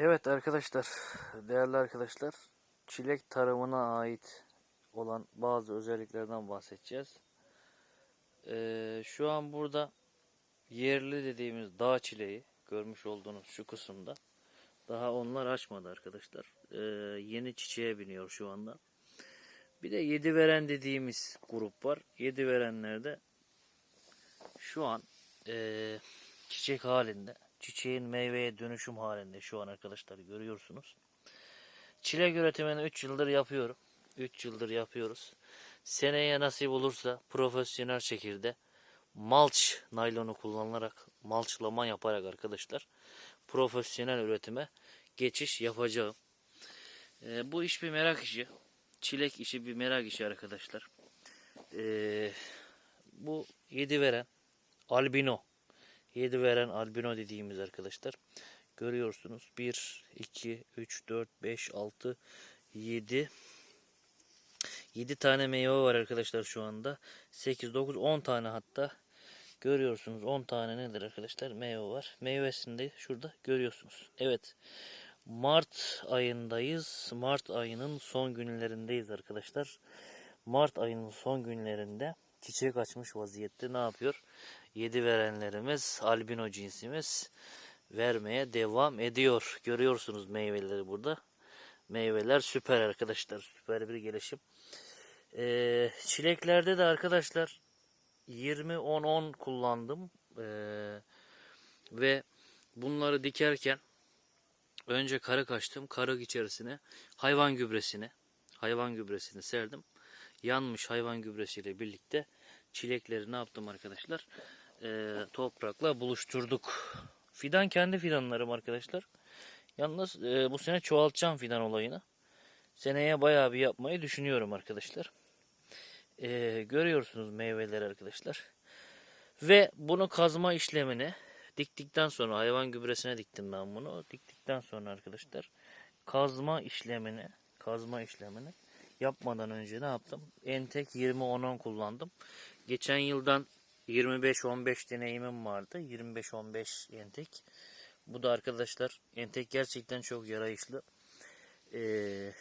Evet arkadaşlar, değerli arkadaşlar, çilek tarımına ait olan bazı özelliklerden bahsedeceğiz. Ee, şu an burada yerli dediğimiz dağ çileği görmüş olduğunuz şu kısımda. Daha onlar açmadı arkadaşlar. Ee, yeni çiçeğe biniyor şu anda. Bir de yedi veren dediğimiz grup var. Yedi verenlerde şu an eee, çiçek halinde. Çiçeğin meyveye dönüşüm halinde şu an arkadaşlar görüyorsunuz. Çilek üretimini 3 yıldır yapıyorum. 3 yıldır yapıyoruz. Seneye nasip olursa profesyonel şekilde malç naylonu kullanılarak malçlama yaparak arkadaşlar profesyonel üretime geçiş yapacağım. Ee, bu iş bir merak işi. Çilek işi bir merak işi arkadaşlar. Ee, bu yedi veren albino. Yedi veren albino dediğimiz arkadaşlar. Görüyorsunuz. 1, 2, 3, 4, 5, 6, 7. 7 tane meyve var arkadaşlar şu anda. 8, 9, 10 tane hatta. Görüyorsunuz 10 tane nedir arkadaşlar? Meyve var. Meyvesini de şurada görüyorsunuz. Evet. Mart ayındayız. Mart ayının son günlerindeyiz arkadaşlar. Mart ayının son günlerinde çiçek açmış vaziyette ne yapıyor? Yedi verenlerimiz, albino cinsimiz vermeye devam ediyor. Görüyorsunuz meyveleri burada. Meyveler süper arkadaşlar. Süper bir gelişim. Ee, çileklerde de arkadaşlar 20-10-10 kullandım. Ee, ve bunları dikerken önce karık açtım. Karık içerisine hayvan gübresini hayvan gübresini serdim. Yanmış hayvan gübresiyle birlikte çilekleri ne yaptım arkadaşlar? Ee, toprakla buluşturduk. Fidan kendi fidanlarım arkadaşlar. Yalnız e, bu sene çoğaltacağım fidan olayını. Seneye bayağı bir yapmayı düşünüyorum arkadaşlar. Ee, görüyorsunuz meyveleri arkadaşlar. Ve bunu kazma işlemini diktikten sonra hayvan gübresine diktim ben bunu. Diktikten sonra arkadaşlar kazma işlemini kazma işlemini yapmadan önce ne yaptım? Entek 20-10-10 kullandım. Geçen yıldan 25-15 deneyimim vardı. 25-15 entek. Bu da arkadaşlar entek gerçekten çok yarayışlı. Ee,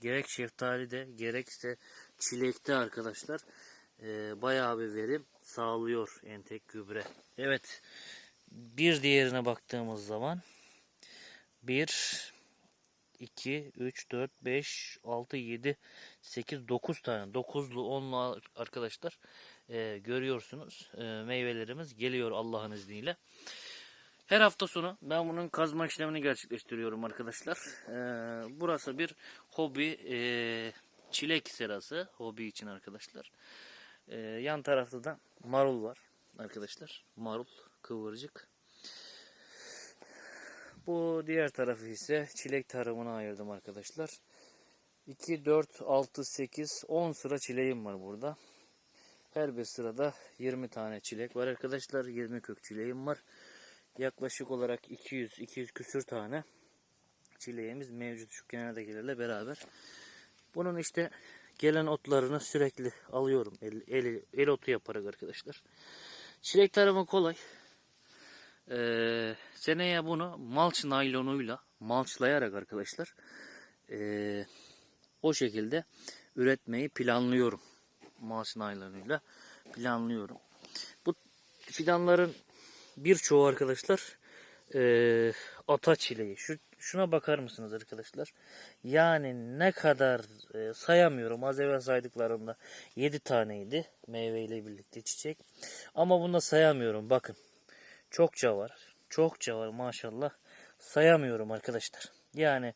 gerek şeftalide gerekse çilekte arkadaşlar e, bayağı bir verim sağlıyor entek gübre. Evet bir diğerine baktığımız zaman 1 2 3 4 5 6 7 8 9 tane 9'lu 10'lu arkadaşlar e, görüyorsunuz e, meyvelerimiz geliyor Allah'ın izniyle. Her hafta sonu ben bunun kazma işlemini gerçekleştiriyorum arkadaşlar. E, burası bir hobi e, çilek serası hobi için arkadaşlar. E, yan tarafta da marul var arkadaşlar. Marul kıvırcık. Bu diğer tarafı ise çilek tarımına ayırdım arkadaşlar. 2, 4, 6, 8, 10 sıra çileğim var burada. Her bir sırada 20 tane çilek var arkadaşlar. 20 kök çileğim var. Yaklaşık olarak 200, 200 küsür tane çileğimiz mevcut şu kenardakilerle beraber. Bunun işte gelen otlarını sürekli alıyorum. El, el, el otu yaparak arkadaşlar. Çilek tarımı kolay. Ee, seneye bunu malç naylonuyla malçlayarak arkadaşlar ee, o şekilde üretmeyi planlıyorum. Malç naylonuyla planlıyorum. Bu fidanların birçoğu arkadaşlar ee, ata çileği. Şu, şuna bakar mısınız arkadaşlar? Yani ne kadar e, sayamıyorum. Az evvel saydıklarımda 7 taneydi meyveyle birlikte çiçek. Ama bunda sayamıyorum. Bakın. Çokça var. Çokça var maşallah. Sayamıyorum arkadaşlar. Yani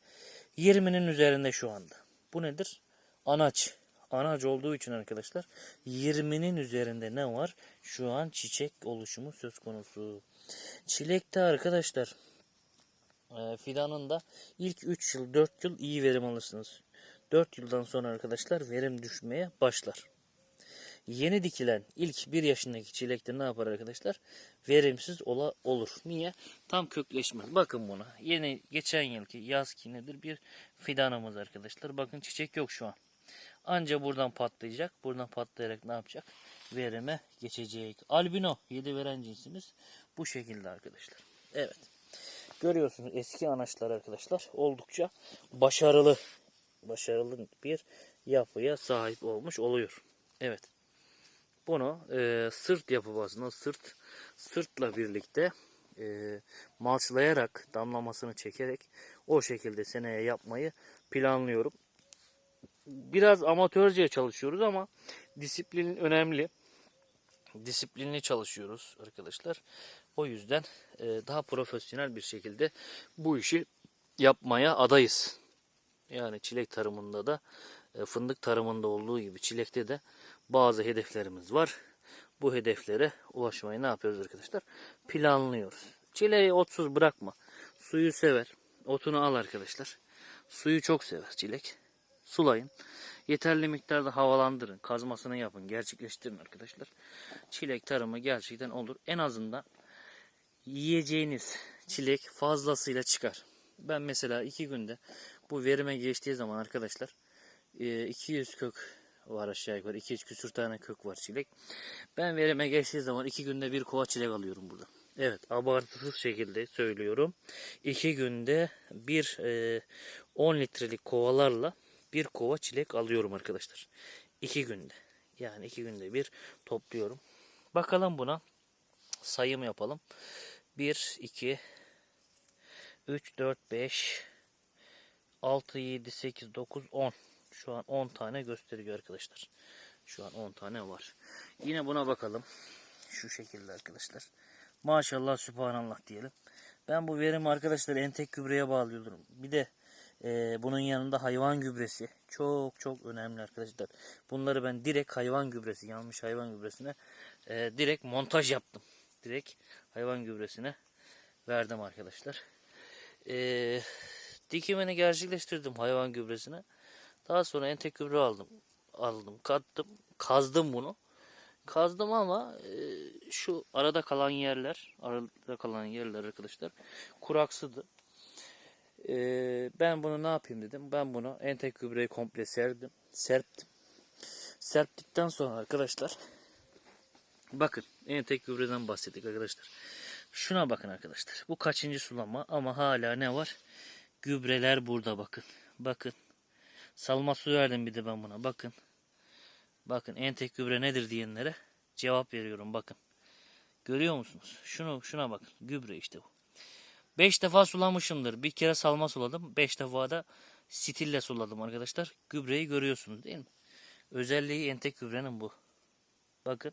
20'nin üzerinde şu anda. Bu nedir? Anaç. Anaç olduğu için arkadaşlar 20'nin üzerinde ne var? Şu an çiçek oluşumu söz konusu. Çilekte arkadaşlar e, fidanında ilk 3 yıl 4 yıl iyi verim alırsınız. 4 yıldan sonra arkadaşlar verim düşmeye başlar. Yeni dikilen ilk 1 yaşındaki çilekte ne yapar arkadaşlar? Verimsiz ola, olur. Niye? Tam kökleşme. Bakın buna. Yeni geçen yılki yaz nedir? Bir fidanımız arkadaşlar. Bakın çiçek yok şu an. Anca buradan patlayacak. Buradan patlayarak ne yapacak? Verime geçecek. Albino 7 veren cinsimiz bu şekilde arkadaşlar. Evet. Görüyorsunuz eski anaçlar arkadaşlar oldukça başarılı başarılı bir yapıya sahip olmuş oluyor. Evet. Bunu e, sırt yapıbazına sırt sırtla birlikte e, malçlayarak damlamasını çekerek o şekilde seneye yapmayı planlıyorum. Biraz amatörce çalışıyoruz ama disiplin önemli. Disiplinli çalışıyoruz arkadaşlar. O yüzden e, daha profesyonel bir şekilde bu işi yapmaya adayız. Yani çilek tarımında da e, fındık tarımında olduğu gibi çilekte de bazı hedeflerimiz var. Bu hedeflere ulaşmayı ne yapıyoruz arkadaşlar? Planlıyoruz. Çileği otsuz bırakma. Suyu sever. Otunu al arkadaşlar. Suyu çok sever çilek. Sulayın. Yeterli miktarda havalandırın. Kazmasını yapın. Gerçekleştirin arkadaşlar. Çilek tarımı gerçekten olur. En azından yiyeceğiniz çilek fazlasıyla çıkar. Ben mesela iki günde bu verime geçtiği zaman arkadaşlar e, 200 kök var aşağı yukarı. 200 küsür tane kök var çilek. Ben verime geçtiği zaman iki günde bir kova çilek alıyorum burada. Evet abartısız şekilde söylüyorum. İki günde bir e, 10 litrelik kovalarla bir kova çilek alıyorum arkadaşlar. İki günde. Yani iki günde bir topluyorum. Bakalım buna sayım yapalım. 1, 2, 3, 4, 5, 6, 7, 8, 9, 10. Şu an 10 tane gösteriyor arkadaşlar. Şu an 10 tane var. Yine buna bakalım. Şu şekilde arkadaşlar. Maşallah sübhanallah diyelim. Ben bu verimi arkadaşlar entek gübreye bağlıyorum. Bir de e, bunun yanında hayvan gübresi. Çok çok önemli arkadaşlar. Bunları ben direkt hayvan gübresi, yanmış hayvan gübresine e, direkt montaj yaptım. Direkt hayvan gübresine verdim arkadaşlar. E, dikimini gerçekleştirdim hayvan gübresine. Daha sonra entek gübre aldım. Aldım, kattım, kazdım bunu. Kazdım ama e, şu arada kalan yerler, arada kalan yerler arkadaşlar kuraksıdı. E, ben bunu ne yapayım dedim. Ben bunu entek gübreyi komple serdim, serptim. Serptikten sonra arkadaşlar bakın entek gübreden bahsettik arkadaşlar. Şuna bakın arkadaşlar. Bu kaçıncı sulama ama hala ne var? Gübreler burada bakın. Bakın. Salma su verdim bir de ben buna. Bakın. Bakın entek gübre nedir diyenlere cevap veriyorum bakın. Görüyor musunuz? Şunu şuna bakın. Gübre işte bu. 5 defa sulamışımdır. Bir kere salma suladım. 5 defa da stille suladım arkadaşlar. Gübreyi görüyorsunuz değil mi? Özelliği entek gübrenin bu. Bakın.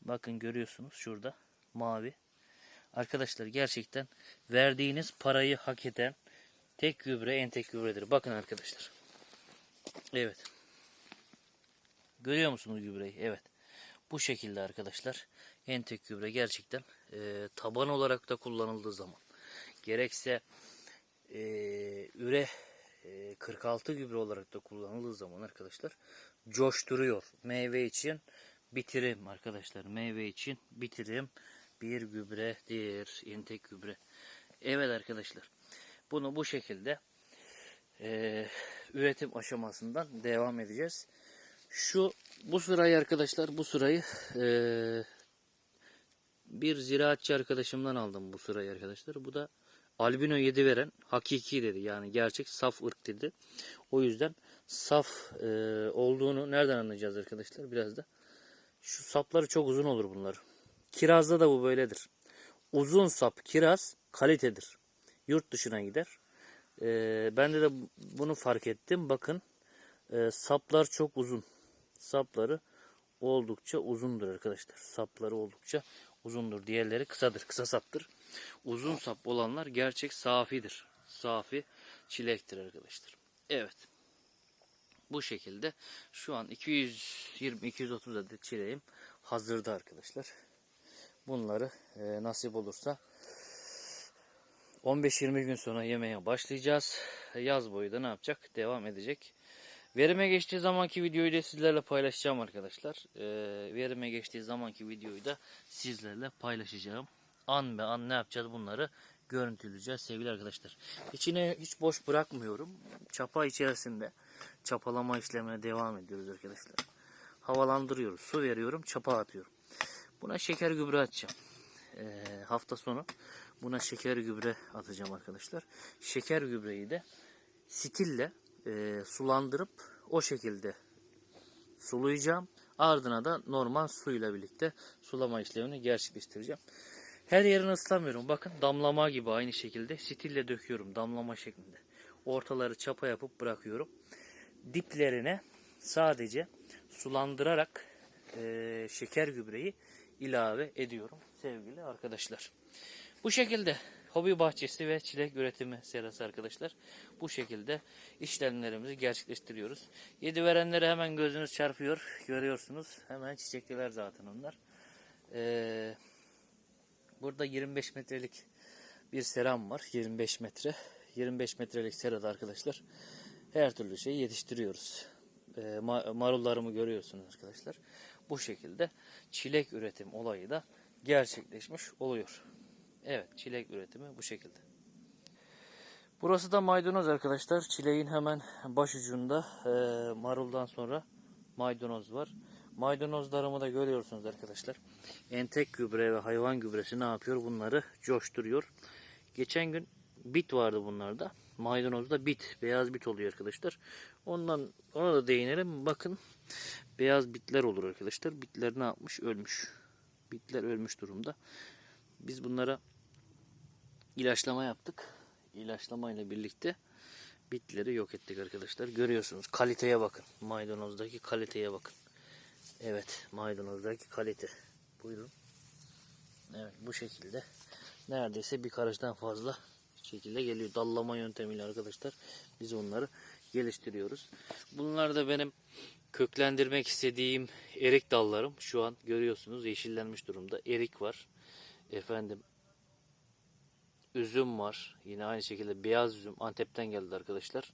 Bakın görüyorsunuz şurada. Mavi. Arkadaşlar gerçekten verdiğiniz parayı hak eden tek gübre entek gübredir. Bakın arkadaşlar. Evet. Görüyor musunuz gübreyi? Evet. Bu şekilde arkadaşlar. Entek gübre gerçekten e, taban olarak da kullanıldığı zaman gerekse e, üre e, 46 gübre olarak da kullanıldığı zaman arkadaşlar coşturuyor. Meyve için bitirim arkadaşlar. Meyve için bitirim bir gübredir. Entek gübre. Evet arkadaşlar. Bunu bu şekilde e, üretim aşamasından devam edeceğiz. Şu bu sırayı arkadaşlar bu sırayı e, bir ziraatçı arkadaşımdan aldım bu sırayı arkadaşlar. Bu da albino 7 veren hakiki dedi. Yani gerçek saf ırk dedi. O yüzden saf e, olduğunu nereden anlayacağız arkadaşlar? Biraz da şu sapları çok uzun olur bunlar. Kirazda da bu böyledir. Uzun sap kiraz kalitedir. Yurt dışına gider. E, ben de de bunu fark ettim. Bakın e, saplar çok uzun. Sapları oldukça uzundur arkadaşlar. Sapları oldukça uzundur. Diğerleri kısadır. Kısa saptır. Uzun sap olanlar gerçek safidir. Safi çilektir arkadaşlar. Evet. Bu şekilde şu an 220-230 adet çileğim hazırda arkadaşlar. Bunları e, nasip olursa 15-20 gün sonra yemeye başlayacağız. Yaz boyu da ne yapacak? Devam edecek. Verime geçtiği zamanki videoyu da sizlerle paylaşacağım arkadaşlar. Ee, verime geçtiği zamanki videoyu da sizlerle paylaşacağım. An be an ne yapacağız bunları görüntüleyeceğiz sevgili arkadaşlar. İçine hiç boş bırakmıyorum. Çapa içerisinde çapalama işlemine devam ediyoruz arkadaşlar. Havalandırıyoruz. Su veriyorum. Çapa atıyorum. Buna şeker gübre atacağım. Ee, hafta sonu Buna şeker gübre atacağım arkadaşlar. Şeker gübreyi de stille e, sulandırıp o şekilde sulayacağım. Ardına da normal suyla birlikte sulama işlemini gerçekleştireceğim. Her yerini ıslamıyorum. Bakın damlama gibi aynı şekilde stille döküyorum damlama şeklinde. Ortaları çapa yapıp bırakıyorum. Diplerine sadece sulandırarak e, şeker gübreyi ilave ediyorum sevgili arkadaşlar. Bu şekilde hobi bahçesi ve çilek üretimi serası arkadaşlar. Bu şekilde işlemlerimizi gerçekleştiriyoruz. Yedi verenleri hemen gözünüz çarpıyor. Görüyorsunuz. Hemen çiçekliler zaten onlar. Ee, burada 25 metrelik bir seram var. 25 metre. 25 metrelik serada arkadaşlar. Her türlü şeyi yetiştiriyoruz. Ee, ma- marullarımı görüyorsunuz arkadaşlar. Bu şekilde çilek üretim olayı da gerçekleşmiş oluyor. Evet çilek üretimi bu şekilde. Burası da maydanoz arkadaşlar. Çileğin hemen baş ucunda e, maruldan sonra maydanoz var. Maydanozlarımı da görüyorsunuz arkadaşlar. Entek gübre ve hayvan gübresi ne yapıyor? Bunları coşturuyor. Geçen gün bit vardı bunlarda. Maydanozda bit, beyaz bit oluyor arkadaşlar. Ondan ona da değinelim. Bakın beyaz bitler olur arkadaşlar. Bitler ne yapmış? Ölmüş. Bitler ölmüş durumda. Biz bunlara ilaçlama yaptık. İlaçlama ile birlikte bitleri yok ettik arkadaşlar. Görüyorsunuz kaliteye bakın. Maydanozdaki kaliteye bakın. Evet maydanozdaki kalite. Buyurun. Evet bu şekilde. Neredeyse bir karıştan fazla şekilde geliyor. Dallama yöntemiyle arkadaşlar biz onları geliştiriyoruz. Bunlar da benim köklendirmek istediğim erik dallarım. Şu an görüyorsunuz yeşillenmiş durumda. Erik var. Efendim üzüm var. Yine aynı şekilde beyaz üzüm Antep'ten geldi arkadaşlar.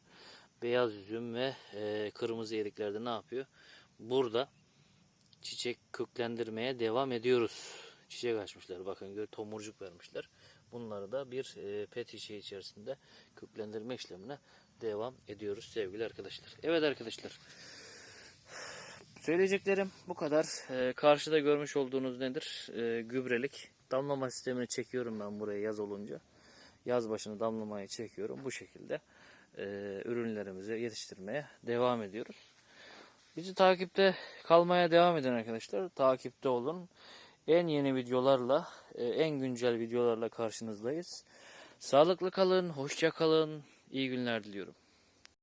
Beyaz üzüm ve e, kırmızı eriklerde ne yapıyor? Burada çiçek köklendirmeye devam ediyoruz. Çiçek açmışlar. Bakın gör tomurcuk vermişler. Bunları da bir e, pet şişe içerisinde köklendirme işlemine devam ediyoruz sevgili arkadaşlar. Evet arkadaşlar. Söyleyeceklerim bu kadar. Ee, karşıda görmüş olduğunuz nedir? Ee, gübrelik. Damlama sistemini çekiyorum ben buraya yaz olunca. Yaz başını damlamayı çekiyorum. Bu şekilde e, ürünlerimizi yetiştirmeye devam ediyoruz. Bizi takipte kalmaya devam edin arkadaşlar. Takipte olun. En yeni videolarla, e, en güncel videolarla karşınızdayız. Sağlıklı kalın, hoşça kalın. İyi günler diliyorum.